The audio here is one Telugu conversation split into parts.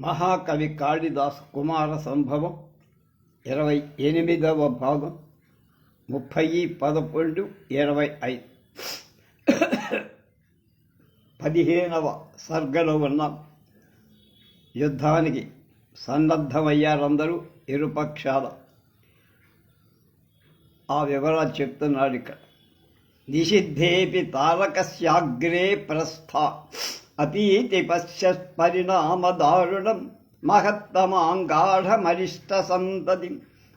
మహాకవి కాళిదాస్ కుమార సంభవం ఇరవై ఎనిమిదవ భాగం ముప్పై పదకొండు ఇరవై ఐదు. పదిహేనవ సర్గలో ఉన్న. యుద్ధానికి సన్నద్ధమయ్యారందరూ ఇరుపక్షాల. ఆ వివరాలు చెప్తున్నాడు ఇక్కడ. నిషిద్ధేపి తారకస్యాగ్రే ప్రస్థ. అపీతి పశ్యపరిణామదారుణం మహత్తమాంగాఢమరిష్ట సంతతి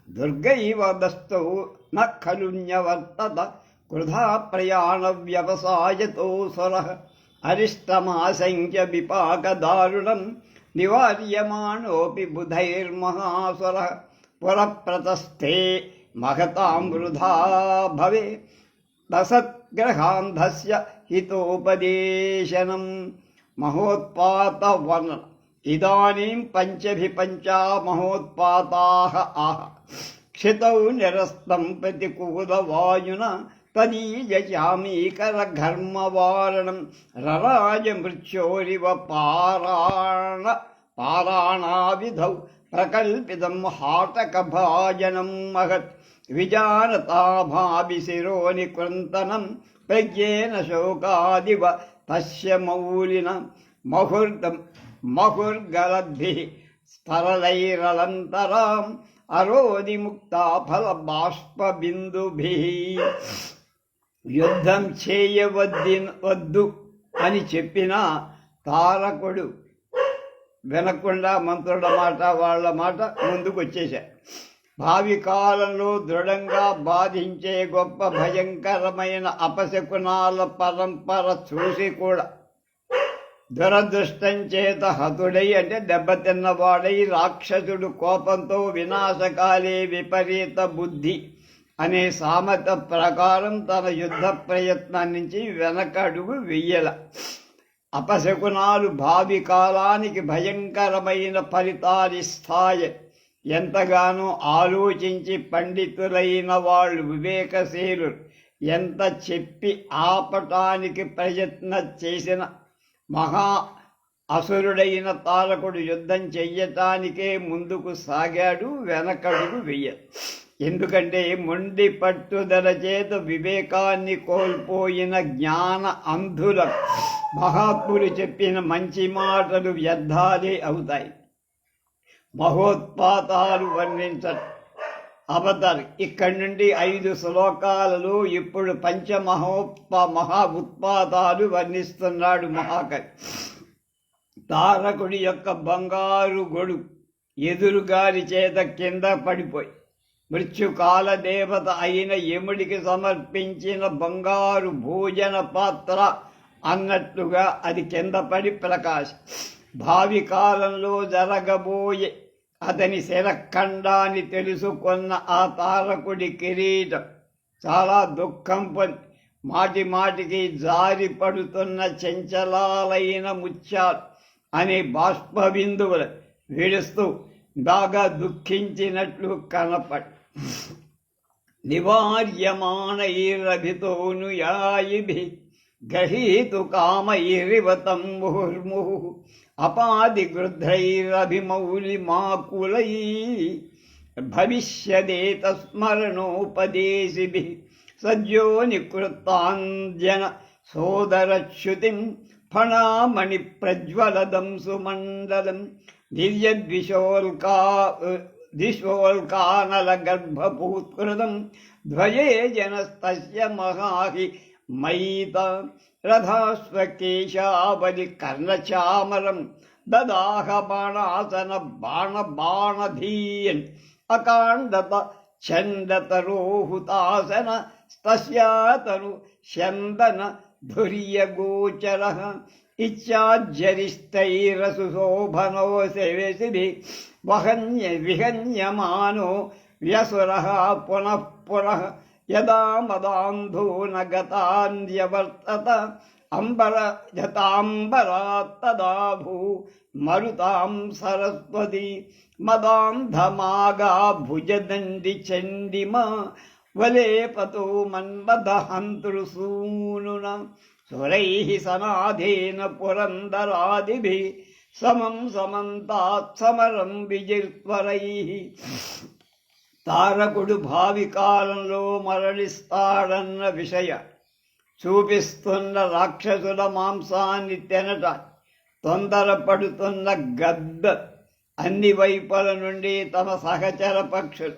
దుర్గైవ దస్తౌ న ఖలున్యవర్తత క్రుధా ప్రయాణ వ్యవసాయతోసర అరిష్టమాశంక్య విపాకదారుణం నివార్యమాణోపి బుధైర్మహాసుర పురప్రతస్థే మహతాం వృధా భవే దశగ్రహాంధస్య హితోపదేశనం మహోత్పాతవర్ణ ఇదానీం పంచభి పంచా మహోత్పాతాః ఆహ. క్షితౌ నిరస్తం ప్రతికూలవాయున తదీయచామీకరఘర్మవారణం రరాజ మృత్యోరివ పారాణ పారాణావిధౌ ప్రకల్పితం హాటకభాజనం మహత్. విజానతాభాభిశిరోని కృంతనం ప్రజ్ఞేన శోకాదివ తస్య మౌలిన మహుర్దం మహుర్గలద్భి స్ఫరలైరలంతరాం అరోదిముక్తా ఫల బాష్పబిందుభి. యుద్ధం చేయవద్ది వద్దు అని చెప్పిన తారకుడు వినకుండా మంత్రుల మాట వాళ్ళ మాట ముందుకు వచ్చేశారు భావి కాలంలో దృఢంగా బాధించే గొప్ప భయంకరమైన అపశకునాల పరంపర చూసి కూడా దురదృష్టం చేత హతుడై అంటే దెబ్బతిన్నవాడై రాక్షసుడు కోపంతో వినాశకాలే విపరీత బుద్ధి అనే సామెత ప్రకారం తన యుద్ధ ప్రయత్నం నుంచి వెనకడుగు వెయ్యల. అపశకునాలు భావి కాలానికి భయంకరమైన ఫలితాలిస్తాయి ఎంతగానో ఆలోచించి పండితులైన వాళ్ళు వివేకశీలు ఎంత చెప్పి ఆపటానికి ప్రయత్న చేసిన మహా అసురుడైన తారకుడు యుద్ధం చెయ్యటానికే ముందుకు సాగాడు వెనకడుగు వెయ్య ఎందుకంటే మొండి పట్టుదల చేత వివేకాన్ని కోల్పోయిన జ్ఞాన అంధుల మహాత్ములు చెప్పిన మంచి మాటలు వ్యర్థాలే అవుతాయి. మహోత్పాతాలు వర్ణించ అవతారు ఇక్కడి నుండి ఐదు శ్లోకాలలో ఇప్పుడు పంచమహోత్ప మహా ఉత్పాతాలు వర్ణిస్తున్నాడు మహాకవి. తారకుడి యొక్క బంగారు గొడు ఎదురుగారి చేత కింద పడిపోయి మృత్యుకాల దేవత అయిన యముడికి సమర్పించిన బంగారు భోజన పాత్ర అన్నట్లుగా అది కింద పడి ప్రకాశం. భావి కాలంలో జరగబోయే అతని శిరఖండాన్ని తెలుసుకున్న ఆ తారకుడి కిరీటం చాలా దుఃఖం పొంది మాటి మాటికి జారి పడుతున్న చెంచలాలైన ముత్యాలు అనే బాష్పబిందువులు విడుస్తూ బాగా దుఃఖించినట్లు కనపడి. నివార్యమాణైరభితోను యాయిభి గహీతు కామైరివతం ముహుర్ముహు. అపాది గృధ్రైరభిమౌలి మాకులై భవిష్యదేత స్మరణోపదేశిభి సజ్జో నికృతాంజన సోదరచ్యుతిం ఫణామణి ప్రజ్వలదం సుమండలం దివ్యద్విశోల్కా దిశోల్కానల రథాశ్వకేశావలి కర్ణచామరం దదాహ బాణాసన బాణ బాణధీయన్ అకాండత చండతరోహుతాసన తస్యాతను చందన ధుర్యగోచర ఇచ్చాజ్జరిష్టైరసుశోభనో శివి వహన్య విహన్యమానో వ్యసుర పునః పునః యదా మదాంధూనగతాన్యవర్తత అంబర జతాంబరాత్తదా భూ మరుతాం సరస్వతి మదాంధమాగా భుజదండి చండిమ వలేపతో మన్మదహంతృసూనున సురై సనాధేన పురందరాదిభిः సమం సమంతాత్సమరం విజిత్వరై తారకుడు భావి కాలంలో మరణిస్తాడన్న విషయ. చూపిస్తున్న రాక్షసుల మాంసాన్ని తినట తొందరపడుతున్న గద్ద అన్ని వైపుల నుండి తమ సహచర పక్షులు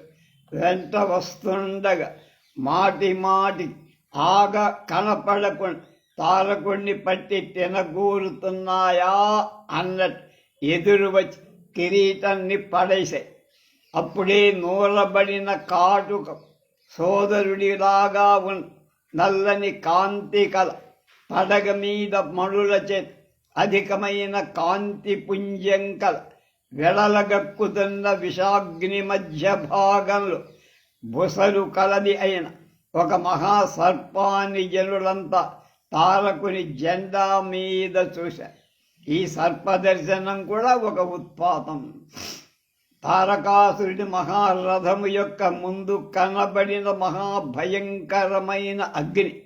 వెంట వస్తుండగా మాటి మాటి ఆగ కనపడకుండా తారకుణ్ణి పట్టి తినగూరుతున్నాయా అన్నట్టు ఎదురు వచ్చి కిరీటాన్ని పడేశాయి. అప్పుడే నూలబడిన కాటుక సోదరుడిలాగా ఉన్ నల్లని కాంతి కల పడగ మీద మనులచే అధికమైన కాంతి పుంజం కల వెడలగక్కుతున్న విషాగ్ని మధ్య భాగంలో బుసలు కలది అయిన ఒక మహాసర్పాన్ని జనులంతా తారకుని జెండా మీద చూశారు. ఈ సర్ప దర్శనం కూడా ఒక ఉత్పాతం. తారకాసురుడి మహారథము యొక్క ముందు కనబడిన మహాభయంకరమైన అగ్ని.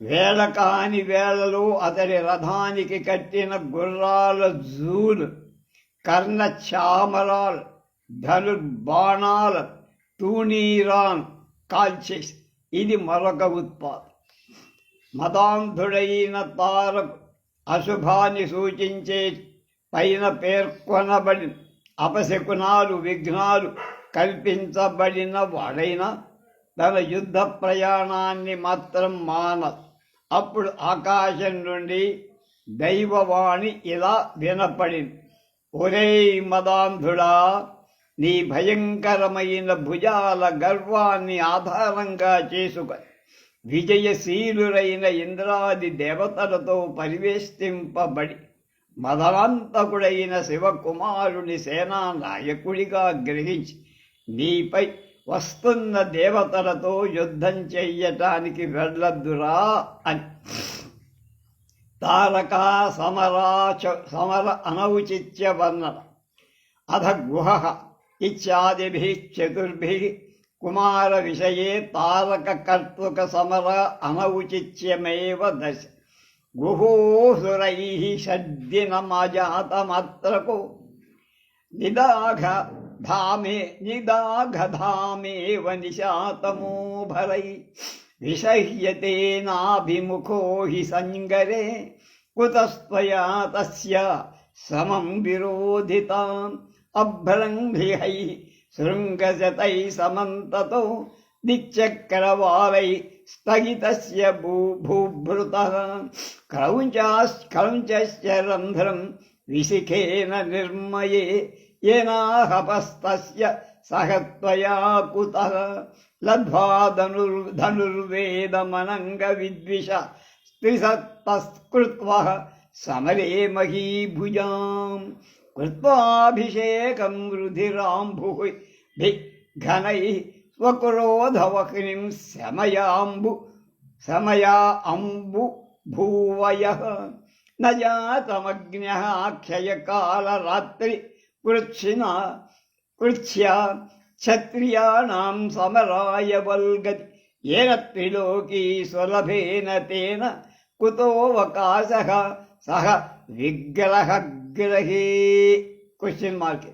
వేళ కాని వేళలో అతడి రథానికి కట్టిన గుర్రాల జూలు కర్ణ చామరాలు ధనుర్బాణాల తూణీరాన్ కాల్చేసి. ఇది మరొక ఉత్పాదం. మదాంధుడైన తారకు అశుభాన్ని సూచించే పైన పేర్కొనబడింది అపశకునాలు విఘ్నాలు కల్పించబడిన వాడైనా తన యుద్ధ ప్రయాణాన్ని మాత్రం మాన. అప్పుడు ఆకాశం నుండి దైవవాణి ఇలా వినపడింది ఒరే మదాంధుడా నీ భయంకరమైన భుజాల గర్వాన్ని ఆధారంగా చేసుకొని విజయశీలురైన ఇంద్రాది దేవతలతో పరివేష్టింపబడి మదనంతకుడైన శివకుమారుని సేనా నాయకుడిగా గ్రహించి నీపై వస్తున్న దేవతలతో యుద్ధం చెయ్యటానికి వెళ్ళద్దురా అని. తారకా సమరాచ సమర అనౌచిత్య వర్ణన. అధ గుహ ఇత్యాదిభి చతుర్భి కుమార విషయే తారక కర్తృక సమర అనౌచిత్యమేవ దశ. गुहोसुर गुहूसुरैः को निदाघ धामे निदाघ धामे निशातमो भर। विषह्यते नाभिमुखो हि संगरे कुतस्त्वया तस्य समं विरोधिताम् अभ्रङ्घ्रिहैः शृङ्गजतैः समन्ततो दिक्चक्रवालैः स्थगितस्य भू, भूभृतः। क्रौञ्चाश्क्रौञ्चश्च रन्ध्रं विशिखेन निर्मये, येनाहपस्तस्य सह त्वया कुतः। लब्ध्वा धनुर् धनुर्वेदमनङ्गविद्विष स्त्रिसत्तस्कृत्वः समरे महीभुजाम्। कृत्वाभिषेकं रुधिराम्भुः भिघ्नैः స్వకురోధవహ్నిం శమయాంబు శమయా అంబు భూవయ నజాతమగ్న్యక్షయకాలరాత్రి పృచ్ఛిన పృచ్ఛ్య క్షత్రియాణం సమరాయ వల్గతి ఏన త్రిలోకీ సులభేన తేన కుతోవకాశ సహ విగ్రహ గ్రహే క్వశ్చన్ మార్క్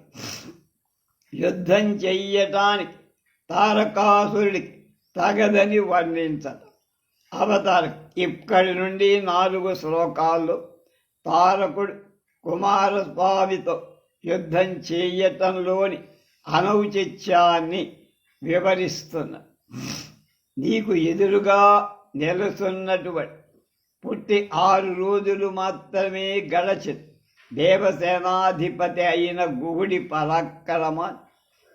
యుద్ధం చెయ్యటానికి తారకాసురుడికి తగదని వర్ణించదు. అవతారం ఇక్కడి నుండి నాలుగు శ్లోకాల్లో తారకుడు కుమారస్వామితో యుద్ధం చేయటంలోని అనౌచిత్యాన్ని వివరిస్తున్న. నీకు ఎదురుగా నిలుస్తున్నటువంటి పుట్టి ఆరు రోజులు మాత్రమే గడచింది దేవసేనాధిపతి అయిన గుహుడి పరాక్రమ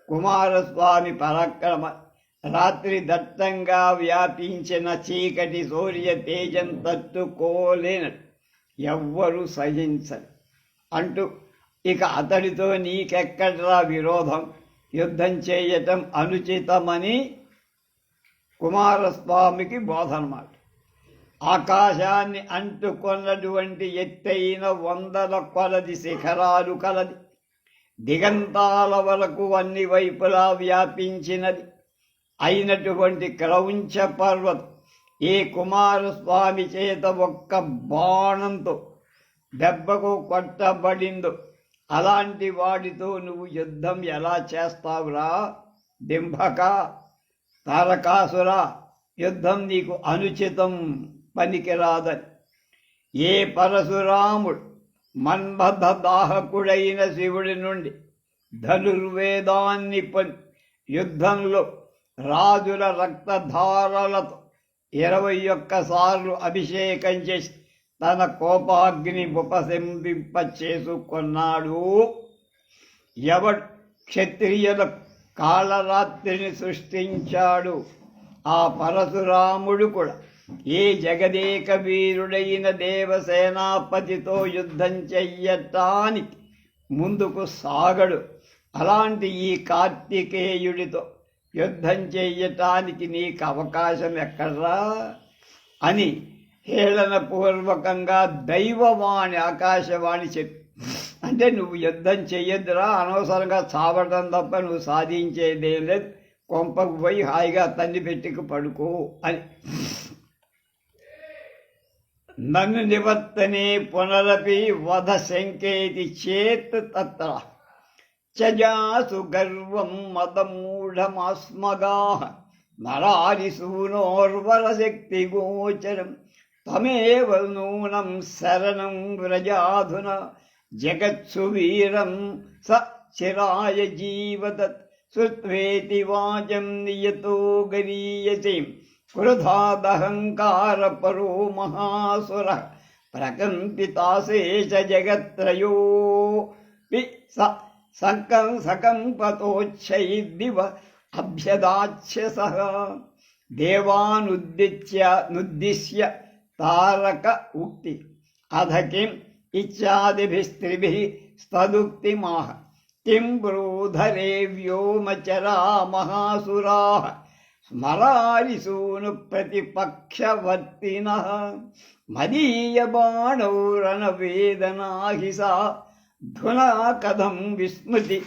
కుమారస్వామి పరాక్రమ. రాత్రి దట్టంగా వ్యాపించిన చీకటి సూర్య తేజం తట్టుకోలేనట్టు ఎవ్వరూ సహించరు. అంటూ ఇక అతడితో నీకెక్కడరా విరోధం? యుద్ధం చేయటం అనుచితమని కుమారస్వామికి బోధనమాట. ఆకాశాన్ని అంటుకున్నటువంటి ఎత్తైన వందల కొలది శిఖరాలు కలది. దిగంతాల వరకు అన్ని వైపులా వ్యాపించినది. అయినటువంటి క్రౌంచ పర్వతం ఏ కుమారస్వామి చేత ఒక్క బాణంతో దెబ్బకు కొట్టబడిందో అలాంటి వాడితో నువ్వు యుద్ధం ఎలా చేస్తావురా? దింభక తారకాసురా యుద్ధం నీకు అనుచితం పనికిరాదని. ఏ పరశురాముడు మన్మథ దాహకుడైన శివుడి నుండి ధనుర్వేదాన్ని పొంది యుద్ధంలో రాజుల రక్తధారలతో ఇరవై ఒక్కసార్లు అభిషేకం చేసి తన కోపాగ్ని ఉపశంపింప చేసుకున్నాడు ఎవడు క్షత్రియుల కాళరాత్రిని సృష్టించాడు ఆ పరశురాముడు కూడా ఏ జగదేక వీరుడైన దేవసేనాపతితో యుద్ధం చెయ్యటానికి ముందుకు సాగడు. అలాంటి ఈ కార్తికేయుడితో యుద్ధం చెయ్యటానికి నీకు అవకాశం ఎక్కడ్రా? అని హేళనపూర్వకంగా దైవవాణి ఆకాశవాణి చెప్పి అంటే నువ్వు యుద్ధం చెయ్యొద్దురా అనవసరంగా చావడం తప్ప నువ్వు సాధించేదేం లేదు. కొంపకు పోయి హాయిగా తన్ని పెట్టుకు పడుకో అని నన్ను నివర్తనే పునరపి వధ శంకేతి చేత్ తత్ర. చజాసు గర్వం మదమూఢమాస్మగా నరారిసూనోర్వరశక్తి గోచరం. తమేవ నూనం శరణం వ్రజాధున. జగత్సు వీరం స చిరాయ జీవదత్. సుత్వేతి వాచం నియతో గరీయసి. क्रुधादहङ्कारपरो महासुरः प्रकम्पिताशेष जगत्त्रयोऽपि सकं सकम्पतोच्छैदिव अभ्यदाच्य सः देवानुद्दिच्य नुद्दिश्य तारक उक्ति। अध किम् इत्यादिभिस्त्रिभिः स्तदुक्तिमाह। किं ब्रूधरे व्योमचरा महासुराः స్మరారిసూను ప్రతిపక్షవర్తినः మదీయబాణౌరనవేదనాహి సా ధునా కథం విస్మృతి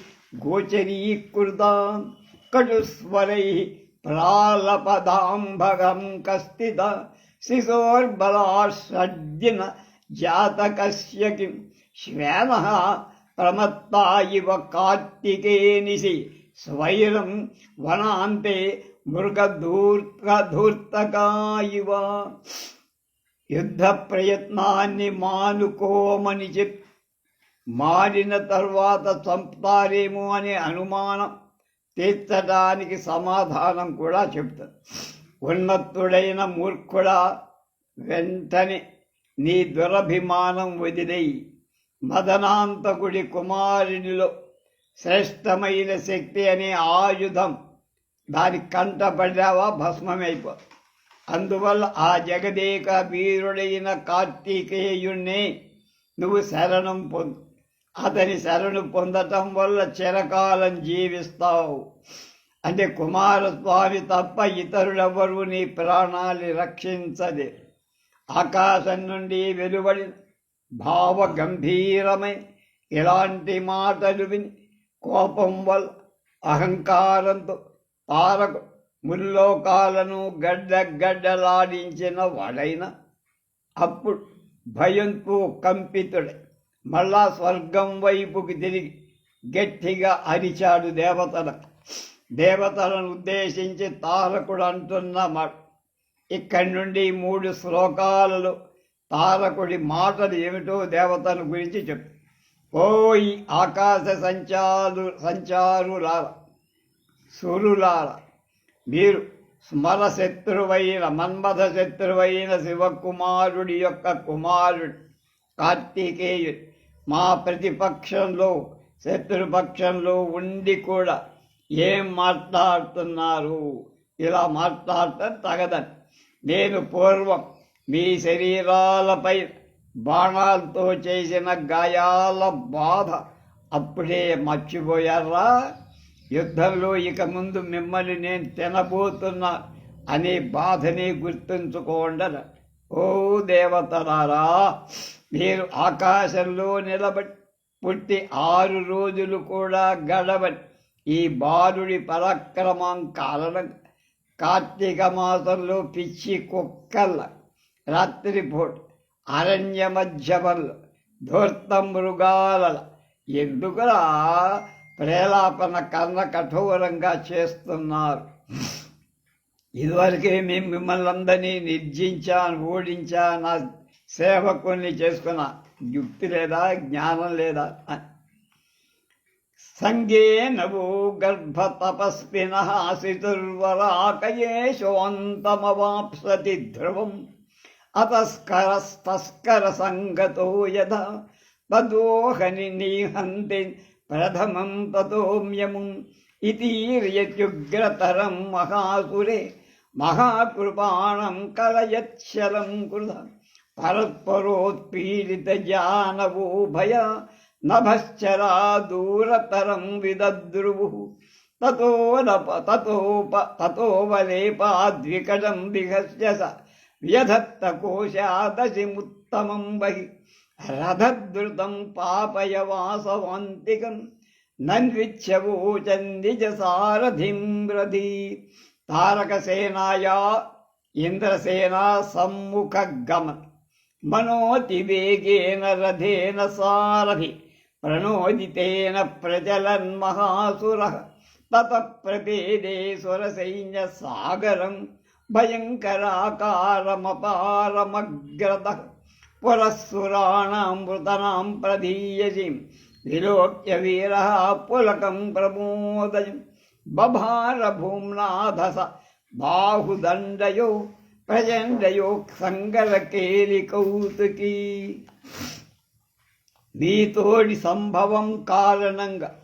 గోచరీకృత కటుస్వరై ప్రాళపదాంభగం కస్థిత శిశోర్బలాషడ్జిన జాతకస్య కిం శ్వేనः ప్రమత్తా ఇవ కార్తికేనిసి స్వైరం వనాంతే మృగధూర్తధూర్తకాయివ యుద్ధ ప్రయత్నాన్ని మానుకోమని చెప్పి మారిన తర్వాత చంపుతారేమో అనే అనుమానం తీర్చడానికి సమాధానం కూడా చెప్తారు. ఉన్నతుడైన మూర్ఖుడా వెంటనే నీ దురభిమానం వదిలేయి. మదనాంతకుడి కుమారునిలో శ్రేష్టమైన శక్తి అనే ఆయుధం దాని కంటపడ్డావా భస్మమైపో. అందువల్ల ఆ జగదేక వీరుడైన కార్తీకేయుణ్ణి నువ్వు శరణం పొందు. అతని శరణు పొందటం వల్ల చిరకాలం జీవిస్తావు. అంటే కుమారస్వామి తప్ప ఇతరులెవరూ నీ ప్రాణాన్ని రక్షించదే ఆకాశం నుండి వెలువడి భావ గంభీరమై ఇలాంటి మాటలు విని కోపం వల్ల అహంకారంతో తారకు ముల్లోకాలను గడ్డ గడ్డలాడించిన వాడైన అప్పుడు భయంతో కంపితుడై మళ్ళా స్వర్గం వైపుకి తిరిగి గట్టిగా అరిచాడు దేవతలకు దేవతలను ఉద్దేశించి తారకుడు అంటున్న మాట. ఇక్కడి నుండి మూడు శ్లోకాలలో తారకుడి మాటలు ఏమిటో దేవతల గురించి చెప్పు. ఓయి ఆకాశ సంచారు సంచారులార సురులార మీరు స్మర శత్రువైన మన్మథ శత్రువైన శివకుమారుడి యొక్క కుమారుడు కార్తికేయుడు. మా ప్రతిపక్షంలో శత్రుపక్షంలో ఉండి కూడా ఏం మాట్లాడుతున్నారు? ఇలా మాట్లాడటం తగదని. నేను పూర్వం మీ శరీరాలపై బాణాలతో చేసిన గాయాల బాధ అప్పుడే మర్చిపోయారా? యుద్ధంలో ఇక ముందు మిమ్మల్ని నేను తినబోతున్నా అనే బాధని గుర్తుంచుకోండి ఓ దేవతలారా మీరు ఆకాశంలో నిలబడి పుట్టి ఆరు రోజులు కూడా గడబడి ఈ బాలుడి పరాక్రమం కారణం కార్తీక మాసంలో పిచ్చి కుక్కల రాత్రిపూట అరణ్య మధ్యమల్ల ధూర్త మృగాల ఎందుకురా? ప్రేలాపన కన్న కఠోరంగా చేస్తున్నారు. ఇదివరకే మేము మిమ్మల్ని అందరినీ నిర్జించాను ఓడించా నా సేవకుల్ని చేసుకున్నా యుక్తి లేదా జ్ఞానం లేదా? అని సంగే నవో గర్భ తపస్విన శోంతమవాప్సతి ధ్రువం అతస్కరస్తస్కర సంగతో యథ తదోహని నీహంతి ప్రథమం తథోమ్యమున్ ఇతీర్యత్యుగ్రతరం మహాసురే మహాకృపాణం కలయచ్చలం కృత పరత్పరోత్పీడిత జానవో భయ నభశ్చరా దూరతరం విదద్రువు తతో నప తతోప తతోవలేపాద్వికటం విహస్య వ్యధత్త కోశాదశిముత్తమం బహి రథద్రుతం పాపయ వాసవాంతికం నన్విచ్చవోచన్ సారథిం రథి. తారకసేనాయా ఇంద్రసేనా సమ్ముఖ గమన్ మనోతి వేగేన రథేన సారథి ప్రణోదితేన ప్రజలన్ మహాసుర తత ప్రపేదే సురసైన్య సాగరం భయంకరాకారమపారమగ్రద పురస్సురాణామృతనాం ప్రధీయసి విలోక్య వీర పులకం ప్రమోదయం బభార భూమ్నాథస బాహుదండయో ప్రచండయో సంగరకేలి కౌతుకీ నీతోడి సంభవం కారణంగా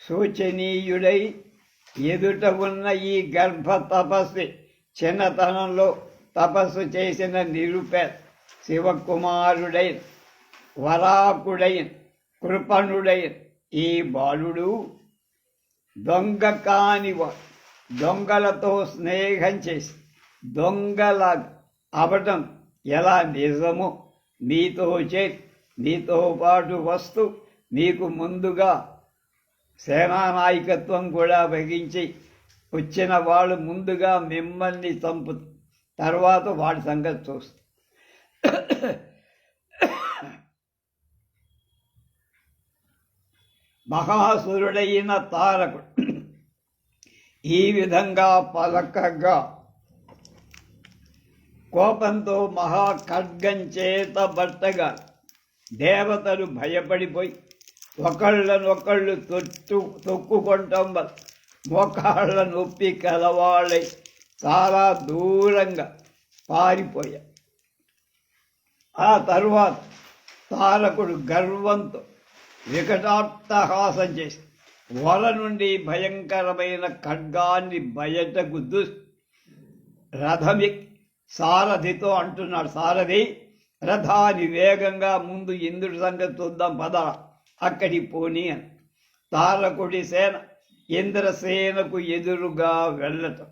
శోచనీయుడై ఎదుట ఉన్న ఈ గర్భ తపస్వి చిన్నతనంలో తపస్సు చేసిన నిరుపే శివకుమారుడైన వరాకుడైన కృపణుడైన ఈ బాలుడు దొంగ కాని దొంగలతో స్నేహం చేసి దొంగల అవటం ఎలా నిజమో నీతో చే నీతో పాటు వస్తూ నీకు ముందుగా సేనానాయకత్వం కూడా వహించి వచ్చిన వాళ్ళు ముందుగా మిమ్మల్ని చంపు తర్వాత వాడి సంగతి చూస్తారు మహాసురుడైన తారకుడు ఈ విధంగా పలకగా కోపంతో మహాఖడ్గం చేత బట్టగా దేవతలు భయపడిపోయి ఒకళ్ళనొకళ్ళు తొట్టు తొక్కుకుంటాం మోకాళ్ళ నొప్పి కలవాళ్ళై చాలా దూరంగా పారిపోయారు. ఆ తరువాత తారకుడు గర్వంతో వికటాట్టహాసం చేసి వల నుండి భయంకరమైన ఖడ్గాన్ని బయటకు దుస్ రథమి సారథితో అంటున్నాడు సారథి రథాన్ని వేగంగా ముందు ఇంద్రుడి సంగతి చూద్దాం పద అక్కడి పోనీ అని. తారకుడి సేన ఇంద్రసేనకు ఎదురుగా వెళ్ళటం.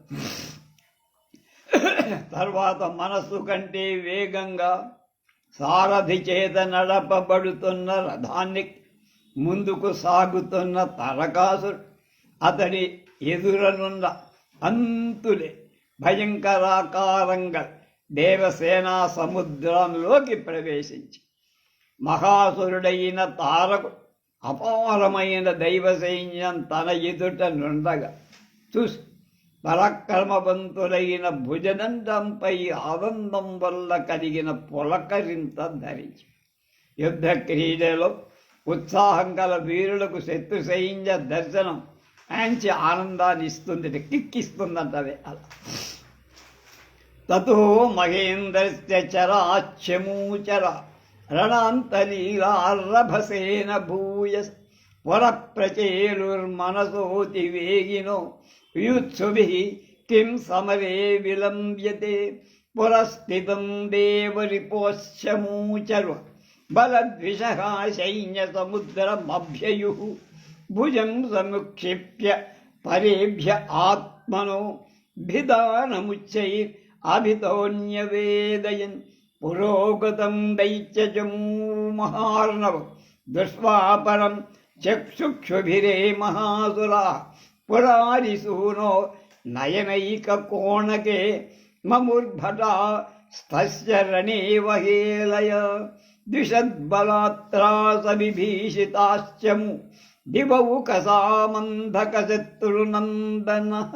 తర్వాత మనస్సు కంటే వేగంగా సారథి చేత నడపబడుతున్న రథాన్ని ముందుకు సాగుతున్న తరకాసుడు అతడి ఎదురనున్న అంతులే భయంకరాకారంగా దేవసేనా సముద్రంలోకి ప్రవేశించి. మహాసురుడైన తారకు అపారమైన దైవ సైన్యం తన ఎదుట నుండగా చూసి పరక్రమవంతులైన భుజదండంపై ఆనందం వల్ల కలిగిన పులకరింత ధరించి యుద్ధ క్రీడలో ఉత్సాహం గల వీరులకు శత్రు సైన్య దర్శనం మంచి ఆనందాన్ని ఇస్తుంది కిక్కిస్తుందంటదే అలా. తతో మహేంద్రస్య చరాచ్యమూచర భూయ భూయస్ వరప్రచేలుర్మనసోతి వేగినో युत्सुभिः किं समरे विलम्ब्यते पुरस्थितं देवरिपोश्चमूचर्व बलद्विषः सैन्यसमुद्रमभ्ययुः भुजं समुक्षिप्य परेभ्य आत्मनो भिदानमुच्चैरभितोऽन्यवेदयन् पुरोगतं दैत्यजमूमहार्णव दुष्वापरं चक्षुक्षुभिरे महासुराः ಪುರಾರಿಸೂನೋ ನಯನೈಕ ಕೋಣಕೆ ಮಮುರ್ಭಟ ಸ್ತಸ್ಯ ರಣೇವಹೇಲಯ ದ್ವಿಷದ್ಬಲಾತ್ರಾಸವಿಭೀಷಿತಾಶ್ಚಮು ದಿವವು ಕಸಾಮಂಧಕಶತ್ರುನಂದನಃ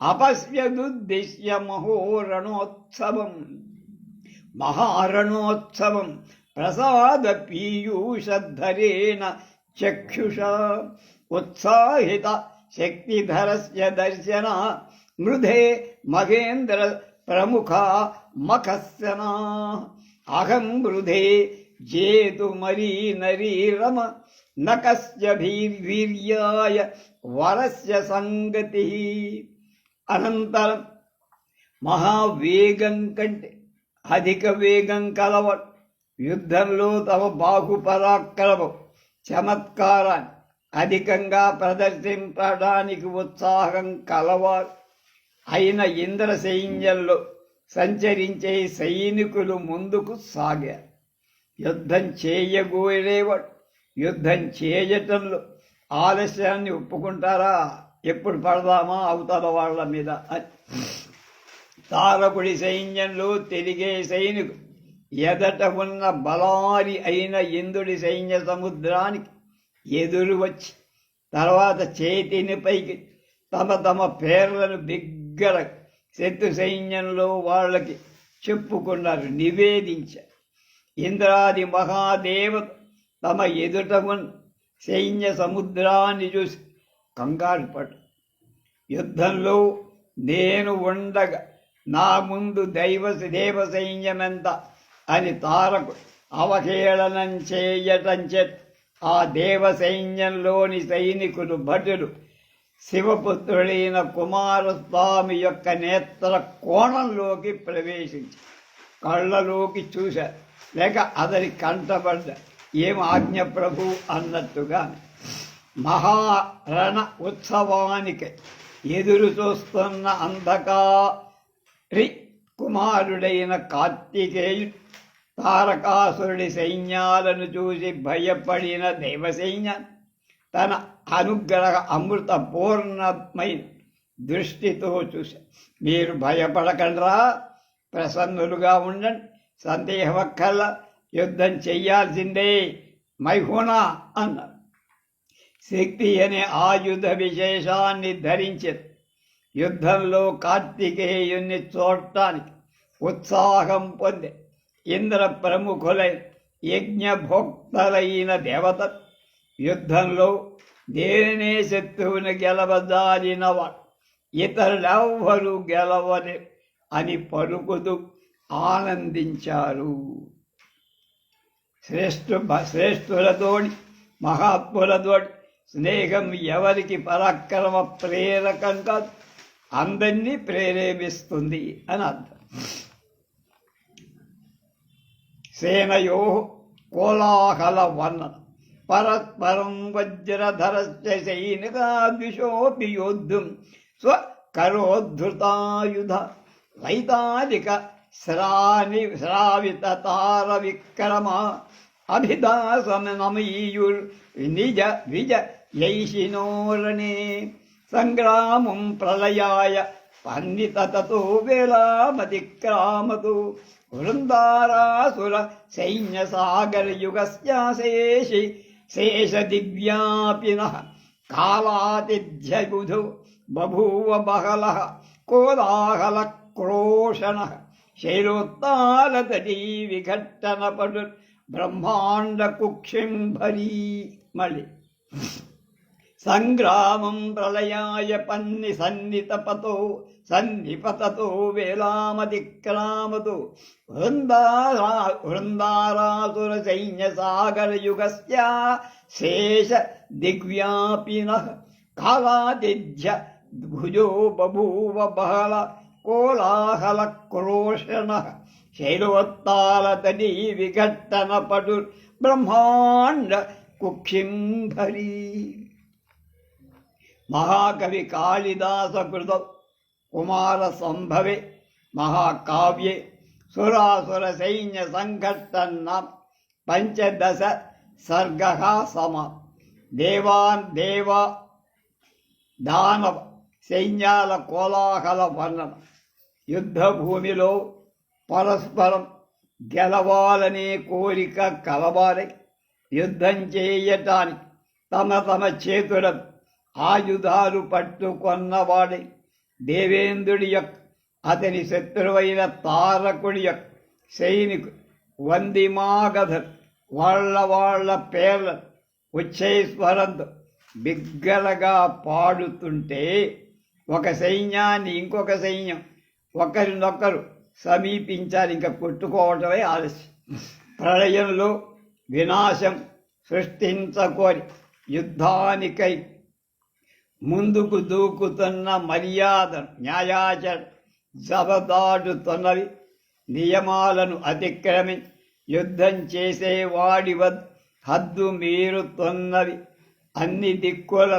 అపస్యదుద్దిశ్య మహోరణోత్సవం మహారణోత్సవం ప్రసాద పీయూషద్ధరేణ చక్షుష ఉత్సాహిత శక్తిధరస్య దర్శన మృధే మహేంద్ర ప్రముఖ మఖస్సనా అహం మృధే జేతు మరీ నరీరమ నకస్య వీర్యాయ వరస్య సంగతి అనంతరం మహావేగం కంటే అధిక వేగం కలవాడు యుద్ధంలో తమ బాహుపరాక్రమం చమత్కారాన్ని అధికంగా ప్రదర్శింపడానికి ఉత్సాహం కలవారు అయిన ఇంద్ర సైన్యంలో సంచరించే సైనికులు ముందుకు సాగారు యుద్ధం చేయగోరేవాడు యుద్ధం చేయటంలో ఆలస్యాన్ని ఒప్పుకుంటారా? ఎప్పుడు పడదామా అవతల వాళ్ళ మీద? అని తారకుడి సైన్యంలో తిరిగే సైనికు ఎదట ఉన్న బలారి అయిన ఇంద్రుడి సైన్య సముద్రానికి ఎదురు వచ్చి తర్వాత చేతిని పైకి తమ తమ పేర్లను బిగ్గర శత్రు సైన్యంలో వాళ్ళకి చెప్పుకున్నారు నివేదించారు ఇంద్రాది మహాదేవత తమ ఎదుట ఉన్న సైన్య సముద్రాన్ని చూసి కంగారు పడు యుద్ధంలో నేను ఉండగా నా ముందు దైవ దేవ సైన్యమెంత అని తారకు అవహేళనం చేయటం చేత ఆ దేవ సైన్యంలోని సైనికులు భటులు శివపుత్రుడైన కుమారస్వామి యొక్క నేత్ర కోణంలోకి ప్రవేశించి కళ్ళలోకి చూశారు. లేక అతని కంటబడ్డ ఏం ఆజ్ఞ ప్రభు? అన్నట్టుగా మహారణ ఉత్సవానికి ఎదురు చూస్తున్న అంధకారి కుమారుడైన కార్తికేయుడు తారకాసురుడి సైన్యాలను చూసి భయపడిన దేవ తన అనుగ్రహ అమృత పూర్ణమైన దృష్టితో చూసి మీరు భయపడకండ్రా ప్రసన్నులుగా ఉండండి సందేహమక్కల యుద్ధం చెయ్యాల్సిందే మైహునా అన్నారు. శక్తి అనే ఆయుధ విశేషాన్ని ధరించింది యుద్ధంలో కార్తికేయుణ్ణి చూడటానికి ఉత్సాహం పొంది ఇంద్ర ప్రముఖులై యజ్ఞభోక్తలైన దేవత యుద్ధంలో దేనినే శత్రువుని గెలవజాలినవాడు ఇతరులెవ్వరూ గెలవని అని పలుకుతూ ఆనందించారు. శ్రేష్ఠ శ్రేష్ఠులతోటి మహాత్ములతోటి స్నేహం ఎవరికి పరాక్రమ ప్రేరకం కాదు అందరినీ ప్రేరేపిస్తుంది అని అర్థం. సేనయో కోలాహల వర్ణన పరస్పరం వజ్రధరస్య సైనికాద్విషోపి యోద్ధుం స్వకరోద్ధృతాయుధ వైతాళిక శ్రాని శ్రావిత తార విక్రమ అభిదాసమనమీయుర్ నిజ విజ యైషినోరణే. సంగ్రామం ప్రళయాయ పన్నితతో వేళామతిక్రామతు వృందారాసుర సైన్య సాగర యుగస్యాశేషి శేష దివ్యాపిన కాలాతిథ్యబుధు బభూవ బహల కోలాహల క్రోషణ శైలోత్తాలతటీ సంగ్రామం ప్రళయాయ పన్ని సన్నితపతో సన్నిపతతో వేలామతిక్రామతో వృందారా వృందారాసుర సైన్య సాగర యుగస్య శేష దిగ్వ్యాపిన కాలాదిధ్య భుజో బభూవ బహల కోలాహల క్రోషణ శైలోత్తాలతడి విఘట్టన పడు బ్రహ్మాండ కుక్షింభరీ. మహాకవి కాళిదాసకృత కుమార సంభవే మహాకావ్యే సురాసుర సైన్య సంఘట్టన్న పంచదశ సర్గ సమ. దేవాన్ దేవ దానవ సైన్యాల కోలాహల వర్ణన. యుద్ధభూమిలో పరస్పరం గెలవాలనే కోరిక కలవారై యుద్ధం చేయటానికి తమ తమ చేతులకు ఆయుధాలు పట్టుకొన్నవాడై దేవేంద్రుడి యొక్క అతని శత్రువైన తారకుడి యొక్క సైనికు వందిమాగధర్ వాళ్ళ వాళ్ళ పేర్ల ఉచ్చైస్వరంతో బిగ్గలగా పాడుతుంటే ఒక సైన్యాన్ని ఇంకొక సైన్యం ఒకరినొకరు సమీపించాలి ఇంకా కొట్టుకోవటమే ఆలస్యం. ప్రళయంలో వినాశం సృష్టించకోరి యుద్ధానికై ముందుకు దూకుతున్న మర్యాద న్యాయాచర జబదాడుతున్నవి నియమాలను అతిక్రమి యుద్ధం చేసేవాడి వద్ హద్దు మీరుతున్నవి అన్ని దిక్కుల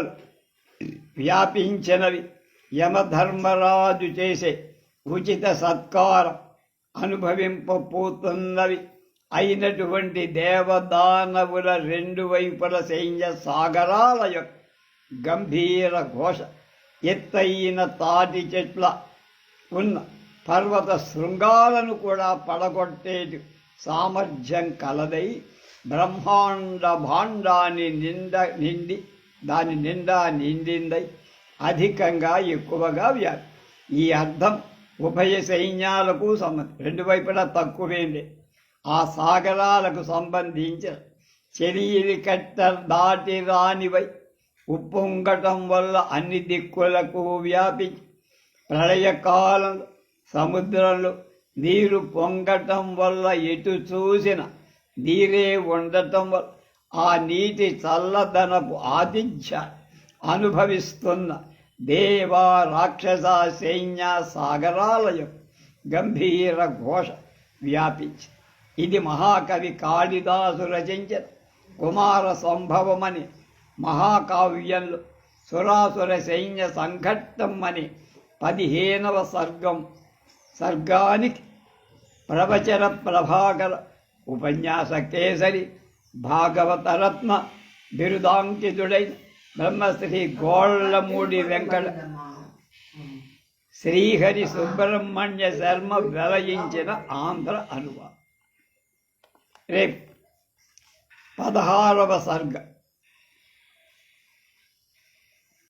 వ్యాపించినవి. యమధర్మరాజు చేసే ఉచిత సత్కారం అనుభవింపపోతున్నవి. అయినటువంటి దేవదానవుల రెండు వైపుల సైన్య సాగరాల యొక్క గంభీర ఘోష ఎత్తైన తాటి చెట్ల ఉన్న పర్వత శృంగాలను కూడా పడగొట్టేటి సామర్థ్యం కలదై బ్రహ్మాండ భాండాన్ని నిండ నిండి దాని నిండా నిండిందై అధికంగా ఎక్కువగా వ్యాపి ఈ అర్థం ఉభయ సైన్యాలకు సంబంధం రెండు వైపులా తక్కువేంది. ఆ సాగరాలకు సంబంధించిన చెరియలి కట్ట దాటి రానివై ఉప్పొంగటం వల్ల అన్ని దిక్కులకు వ్యాపించి ప్రళయకాలం సముద్రంలో నీరు పొంగటం వల్ల ఎటు చూసిన నీరే ఉండటం వల్ల ఆ నీటి చల్లదనపు ఆతిథ్య అనుభవిస్తున్న దేవ రాక్షస సైన్య సాగరాలయం గంభీర ఘోష వ్యాపించి ఇది మహాకవి కాళిదాసు రచించిన కుమార సంభవమని మహాకావ్యంలో సురాసుర సైన్య సంఘట్టం అని పదిహేనవ సర్గం. సర్గానికి ప్రవచన ప్రభాకర ఉపన్యాస కేసరి భాగవతరత్న బిరుదాంకితుడైన బ్రహ్మశ్రీ గోళ్ళమూడి వెంకట శ్రీహరి సుబ్రహ్మణ్య శర్మ వెలయించిన ఆంధ్ర అనువాదం. రేపు పదహారవ సర్గ.